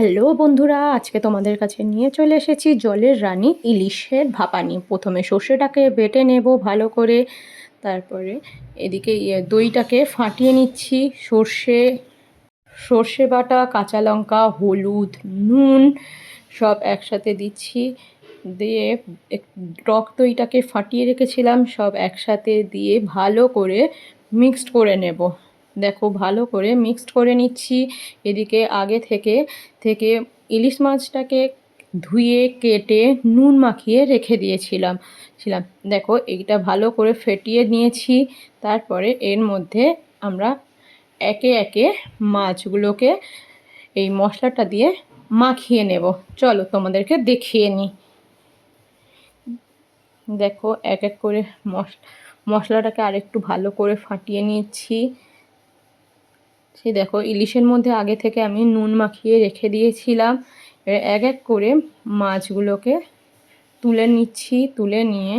Hello বন্ধুরা, আজকে তোমাদের কাছে নিয়ে চলে এসেছি জলের রানী ইলিশের ভাপানি প্রথমে সর্ষেটাকে বেটে নেব ভালো করে, তারপরে এদিকে ইয়ে দইটাকে ফাটিয়ে নিচ্ছি, সর্ষে সর্ষে বাটা, কাঁচা লঙ্কা, হলুদ, নুন সব একসাথে দিচ্ছি। দিয়ে টক দইটাকে ফাটিয়ে রেখেছিলাম, সব একসাথে দিয়ে ভালো করে মিক্সড করে নেব। দেখো, ভালো করে মিক্সড করে নিচ্ছি। এদিকে আগে থেকে থেকে ইলিশ মাছটাকে ধুয়ে, কেটে, নুন মাখিয়ে রেখে দিয়েছিলাম। ছিলাম। দেখো, এইটা ভালো করে ফেটিয়ে নিয়েছি। তারপরে এর মধ্যে আমরা একে একে মাছগুলোকে এই মশলাটা দিয়ে মাখিয়ে নেব। চলো, তোমাদেরকে দেখিয়ে নিই দেখো, এক এক করে মশ, মশলাটাকে আরেকটু ভালো করে ফাটিয়ে নিচ্ছি। সেই দেখো, ইলিশের মধ্যে আগে থেকে আমি নুন মাখিয়ে রেখে দিয়েছিলাম। এক এক করে মাছগুলোকে তুলে নিচ্ছি, তুলে নিয়ে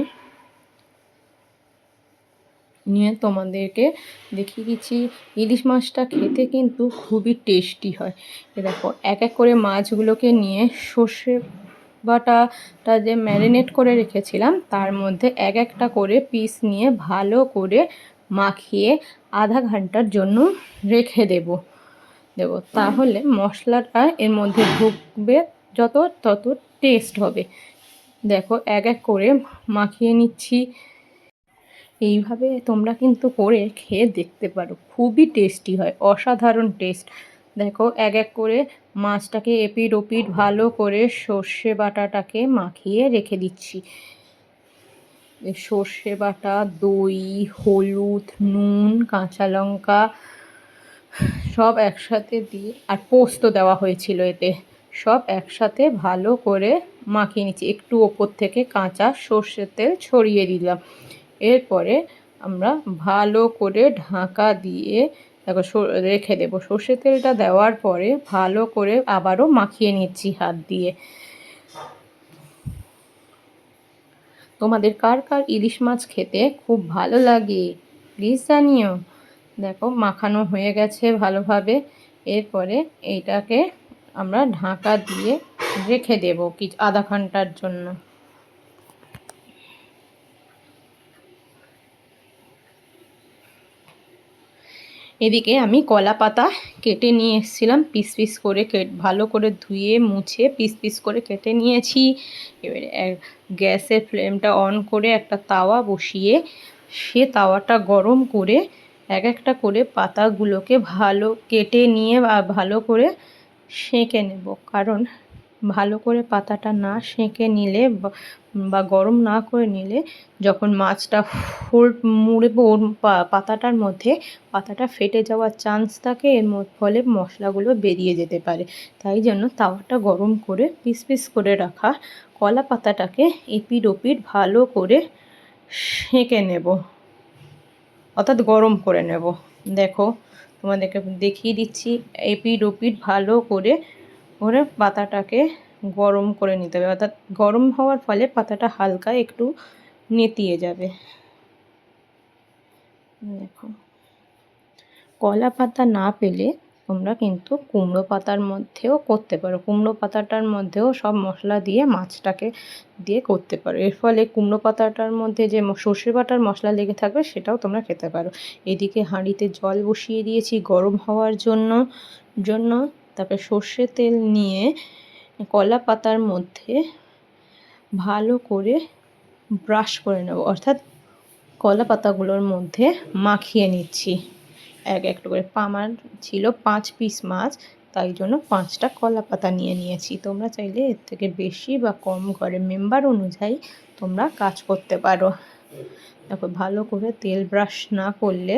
নিয়ে তোমাদেরকে দেখিয়ে দিচ্ছি। ইলিশ মাছটা খেতে কিন্তু খুবই টেস্টি হয়। দেখো, এক এক করে মাছগুলোকে নিয়ে সর্ষে বাটাটা যে ম্যারিনেট করে রেখেছিলাম, তার মধ্যে এক একটা করে পিস নিয়ে ভালো করে মাখিয়ে আধা ঘণ্টার জন্য রেখে দেব। দেব। তাহলে মশলাটা এর মধ্যে ঢুকবে যত তত টেস্ট হবে। দেখো, এক এক করে মাখিয়ে নিচ্ছি। এইভাবে তোমরা কিন্তু করে খেয়ে দেখতে পারো। খুবই টেস্টি হয়, অসাধারণ টেস্ট দেখো, এক এক করে মাছটাকে এপিট ওপিট ভালো করে সর্ষে বাটাটাকে মাখিয়ে রেখে দিচ্ছি। সর্ষে বাটা, দই, হলুদ, নুন, কাঁচা লঙ্কা, সব একসাথে দিয়ে, আর পোস্ত দেওয়া হয়েছিল এতে। সব একসাথে ভালো করে মাখিয়ে নিচ্ছি। একটু ওপর থেকে কাঁচা সর্ষের তেল ছড়িয়ে দিলাম। এরপরে আমরা ভালো করে ঢাকা দিয়ে দেখো রেখে দেবো। সর্ষের তেলটা দেওয়ার পরে ভালো করে আবারও মাখিয়ে নিচ্ছি হাত দিয়ে। তোমাদের কার কার ইলিশ মাছ খেতে খুব ভালো লাগে? প্লিজ জানিও। দেখো, মাখানো হয়ে গেছে ভালোভাবে। এরপরে এইটাকে আমরা ঢাকা দিয়ে রেখে দেবো কি আধা ঘণ্টার জন্য। এদিকে আমি কলা পাতা কেটে নিয়ে এসেছিলাম, পিস পিস করে ভালো করে ধুয়ে, মুছে, পিস পিস করে কেটে নিয়েছি। এবারে গ্যাসের ফ্লেমটা অন করে একটা তাওয়া বসিয়ে সে তাওয়াটা গরম করে এক একটা করে পাতাগুলোকে ভালো কেটে নিয়ে ভালো করে সেঁকে নেব। কারণ ভালো করে পাতাটা না সেঁকে নিলে বা- গরম না করে নিলে যখন মাছটা ফোল্ড মুড়ব ওর পাতাটার মধ্যে পাতাটা ফেটে যাওয়ার চান্স থাকে, এর ফলে মশলাগুলো বেরিয়ে যেতে পারে। তাই জন্য তাওয়াটা গরম করে পিস পিস করে রাখা কলা পাতাটাকে এপিট ওপিট ভালো করে সেঁকে নেব। অর্থাৎ গরম করে নেব। দেখো তোমাদেরকে দেখিয়ে দিচ্ছি এপিট ওপিট ভালো করে করে পাতাটাকে গরম করে নিতে হবে। অর্থাৎ গরম হওয়ার ফলে পাতাটা হালকা একটু নেতিয়ে যাবে। দেখো। কলা পাতা না পেলে তোমরা কিন্তু কুমড়ো পাতার মধ্যেও করতে পারো। কুমড়ো পাতাটার মধ্যেও সব মশলা দিয়ে মাছটাকে দিয়ে করতে পারো। এর ফলে কুমড়ো পাতাটার মধ্যে যে সর্ষে বাটার মশলা লেগে থাকবে সেটাও তোমরা খেতে পারো। এদিকে হাঁড়িতে জল বসিয়ে দিয়েছি গরম হওয়ার জন্য জন্য। তারপরে সর্ষে তেল নিয়ে কলা পাতার মধ্যে ভালো করে ব্রাশ করে নেব। অর্থাৎ কলা পাতাগুলোর মধ্যে মাখিয়ে নিচ্ছি। এক একটা করে আমার ছিল পাঁচ পিস মাছ, তাই জন্য পাঁচটা কলা পাতা নিয়ে নিয়েছি। তোমরা চাইলে এর থেকে বেশি বা কম ঘরের মেম্বার অনুযায়ী তোমরা কাজ করতে পারো। দেখো ভালো করে তেল ব্রাশ না করলে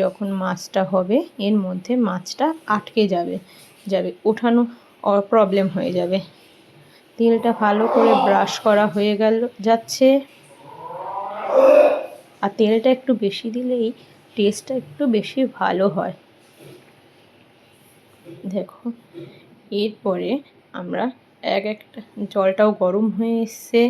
যখন মাছটা হবে, এর মধ্যে মাছটা আটকে যাবে। যাবে ওঠানো প্রবলেম হয়ে যাবে। তেলটা ভালো করে ব্রাশ করা হয়ে গেল, যাচ্ছে। আর তেলটা একটু বেশি দিলেই টেস্টটা একটু বেশি ভালো হয়। দেখো, এরপরে আমরা এক একটা, জলটাও গরম হয়ে এসছে।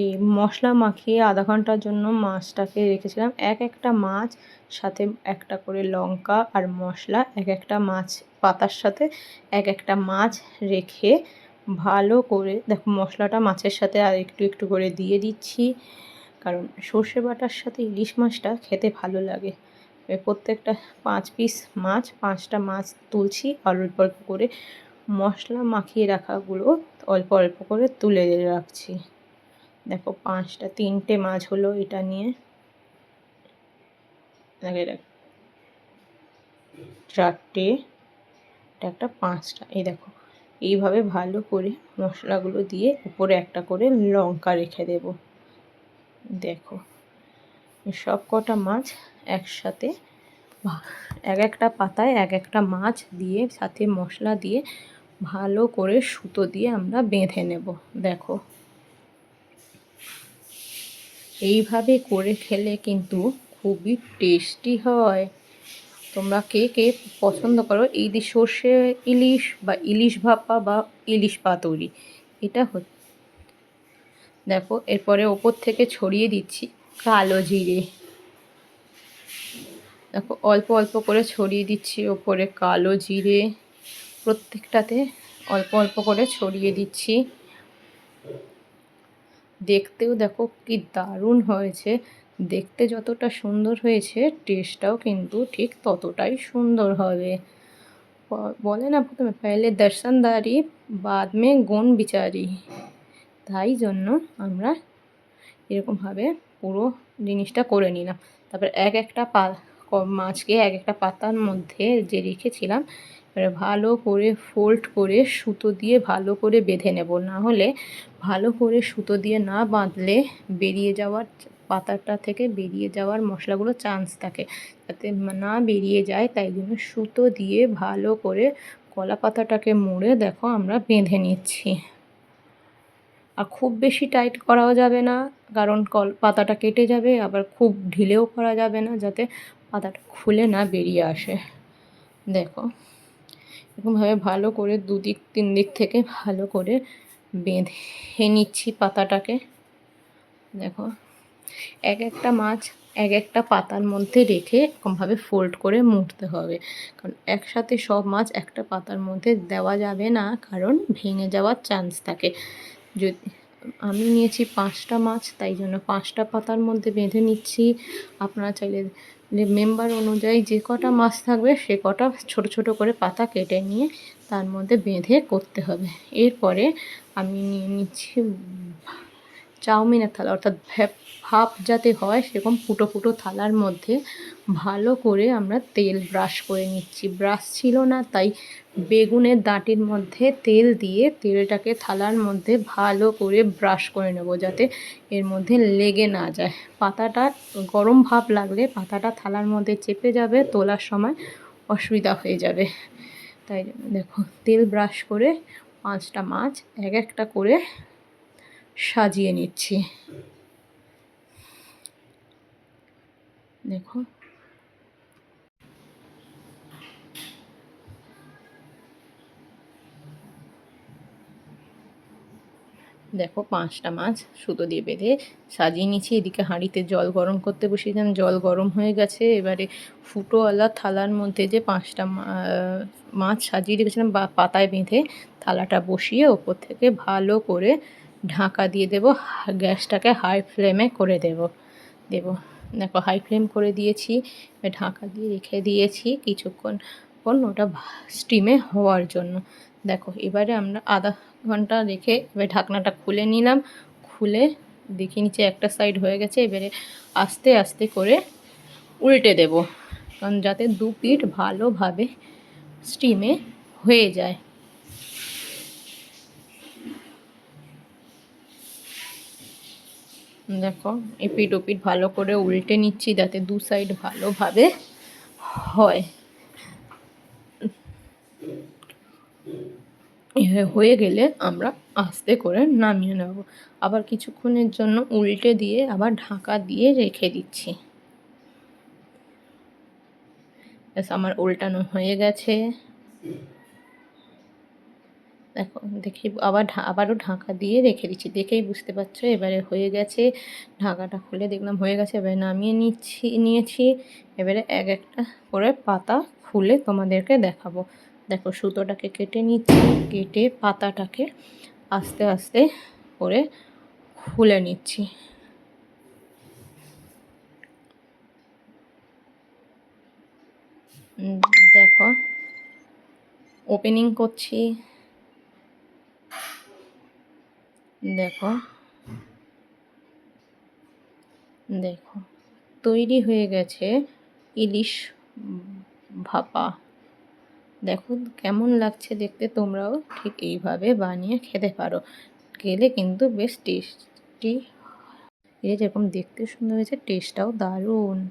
এই মশলা মাখিয়ে আধা ঘণ্টার জন্য মাছটাকে রেখেছিলাম। এক একটা মাছ, সাথে একটা করে লঙ্কা আর মশলা, এক একটা মাছ পাতার সাথে এক একটা মাছ রেখে ভালো করে, দেখো মশলাটা মাছের সাথে আর একটু একটু করে দিয়ে দিচ্ছি। কারণ সর্ষে বাটার সাথে ইলিশ মাছটা খেতে ভালো লাগে। প্রত্যেকটা পাঁচ পিস মাছ, পাঁচটা মাছ তুলছি আর অল্প অল্প করে। মশলা মাখিয়ে রাখাগুলো অল্প অল্প করে তুলে রাখছি। দেখো পাঁচটা, তিনটে মাছ হলো এটা নিয়ে। দেখ। চারটে, এটা একটা পাঁচটা। এই দেখো, এইভাবে ভালো করে মশলাগুলো দিয়ে উপরে একটা করে লঙ্কা রেখে দেব। দেখো, সব কটা মাছ একসাথে এক একটা পাতায় এক একটা মাছ দিয়ে, সাথে মশলা দিয়ে ভালো করে সুতো দিয়ে আমরা বেঁধে নেব। দেখো। এইভাবে করে খেলে কিন্তু খুবই টেস্টি হয়। তোমরা কে কে পছন্দ করো? এই যে সর্ষে ইলিশ বা ইলিশ ভাপা বা ইলিশ পাতুরি, এটা হচ্ছে দেখো, এরপরে ওপর থেকে ছড়িয়ে দিচ্ছি কালো জিরে। দেখো, অল্প অল্প করে ছড়িয়ে দিচ্ছি ওপরে কালো জিরে। প্রত্যেকটাতে অল্প অল্প করে ছড়িয়ে দিচ্ছি। দেখতেও দেখো কি দারুণ হয়েছে। দেখতে যতটা সুন্দর হয়েছে টেস্টটাও কিন্তু ঠিক ততটাই সুন্দর হবে। বলে না প্রথমে, পেলে দর্শনদারি, বাদ মে গুণ বিচারি। তাই জন্য আমরা এরকমভাবে পুরো জিনিসটা করে নিলাম। তারপর এক একটা পা মাছকে এক একটা পাতার মধ্যে যে রেখেছিলাম ভালো করে ফোল্ড করে সুতো দিয়ে ভালো করে বেঁধে নেব। না হলে ভালো করে সুতো দিয়ে না বাঁধলে বেরিয়ে যাওয়ার পাতাটা থেকে বেরিয়ে যাওয়ার মশলাগুলো চান্স থাকে। যাতে না বেরিয়ে যায়, তাই জন্য সুতো দিয়ে ভালো করে কলা পাতাটাকে মুড়ে দেখো আমরা বেঁধে নিচ্ছি। আর খুব বেশি টাইট করাও যাবে না, কারণ কল পাতাটা কেটে যাবে, আবার খুব ঢিলেও করা যাবে না, যাতে পাতাটা খুলে না বেরিয়ে আসে। দেখো। এরকমভাবে ভালো করে দুদিক তিন দিক থেকে ভালো করে বেঁধে নিচ্ছি পাতাটাকে। দেখো এক একটা মাছ এক একটা পাতার মধ্যে রেখে এরকমভাবে ফোল্ড করে মুড়তে হবে। কারণ একসাথে সব মাছ একটা পাতার মধ্যে দেওয়া যাবে না, কারণ ভেঙে যাওয়ার চান্স থাকে। যদি আমি নিয়েছি পাঁচটা মাছ, তাই জন্য পাঁচটা পাতার মধ্যে বেঁধে নিচ্ছি। আপনারা চাইলে মেম্বার অনুযায়ী যে কটা মাছ থাকবে, সে কটা ছোট ছোট করে পাতা কেটে নিয়ে তার মধ্যে বেঁধে করতে হবে। এরপরে আমি নিয়ে নিচ্ছি চাউমিনের থালা, অর্থাৎ ভাপ যাতে হয় সেরকম ফুটো ফুটো থালার মধ্যে ভালো করে আমরা তেল ব্রাশ করে নিচ্ছি। ব্রাশ ছিল না, তাই বেগুনের দাঁটির মধ্যে তেল দিয়ে তেলটাকে থালার মধ্যে ভালো করে ব্রাশ করে নেব যাতে এর মধ্যে লেগে না যায়। পাতাটা গরম ভাব লাগলে পাতাটা থালার মধ্যে চেপে যাবে, তোলার সময় অসুবিধা হয়ে যাবে। তাই দেখো, তেল ব্রাশ করে পাঁচটা মাছ এক একটা করে সাজিয়ে নিচ্ছি। দেখো। দেখো পাঁচটা মাছ সুতো দিয়ে বেঁধে সাজিয়ে নিচ্ছি। এদিকে হাঁড়িতে জল গরম করতে বসিয়েছিলাম জল গরম হয়ে গেছে। এবারে ফুটোওয়ালা থালার মধ্যে যে পাঁচটা মাছ সাজিয়ে রেখেছিলাম বা পাতায় বেঁধে থালাটা বসিয়ে ওপর থেকে ভালো করে ঢাকা দিয়ে দেব, গ্যাসটাকে হাই ফ্লেমে করে দেব। দেব, দেখো হাই ফ্লেম করে দিয়েছি ঢাকা দিয়ে রেখে দিয়েছি কিছুক্ষণ ওটা স্টিমে হওয়ার জন্য। দেখো, এবারে আমরা আধা ঘণ্টা রেখে এবার ঢাকনাটা খুলে নিলাম, খুলে দেখে নিচে একটা সাইড হয়ে গেছে, এবারে আস্তে আস্তে করে উল্টে দেব। কারণ যাতে দু পিঠ ভালোভাবে স্টিমে হয়ে যায়। দেখো এপিট ওপিট ভালো করে উল্টে নিচ্ছি যাতে দু সাইড ভালোভাবে হয়। হয়ে গেলে আমরা আস্তে করে নামিয়ে নেব। আবার কিছুক্ষণের জন্য উল্টে দিয়ে আবার ঢাকা দিয়ে রেখে দিচ্ছি। ব্যাস, আমার উল্টানো হয়ে গেছে। দেখো, দেখি আবার আবারও ঢাকা দিয়ে রেখে দিচ্ছি। দেখেই বুঝতে পারছ, এবারে হয়ে গেছে। ঢাকাটা খুলে দেখলাম হয়ে গেছে, এবারে নামিয়ে নিচ্ছি, নিয়েছি। এবারে এক একটা করে পাতা খুলে তোমাদেরকে দেখাবো। দেখো, সুতোটাকে কেটে নিচ্ছি, কেটে পাতাটাকে আস্তে আস্তে করে খুলে নিচ্ছি। দেখো, ওপেনিং করছি। দেখো। দেখো, তৈরি হয়ে গেছে ইলিশ ভাপা। দেখো কেমন লাগছে দেখতে, তোমরাও ঠিক এইভাবে বানিয়ে খেতে পারো। খেলে কিন্তু বেশ টেস্টি। এ যেরকম দেখতে সুন্দর হয়েছে, টেস্টটাও দারুণ।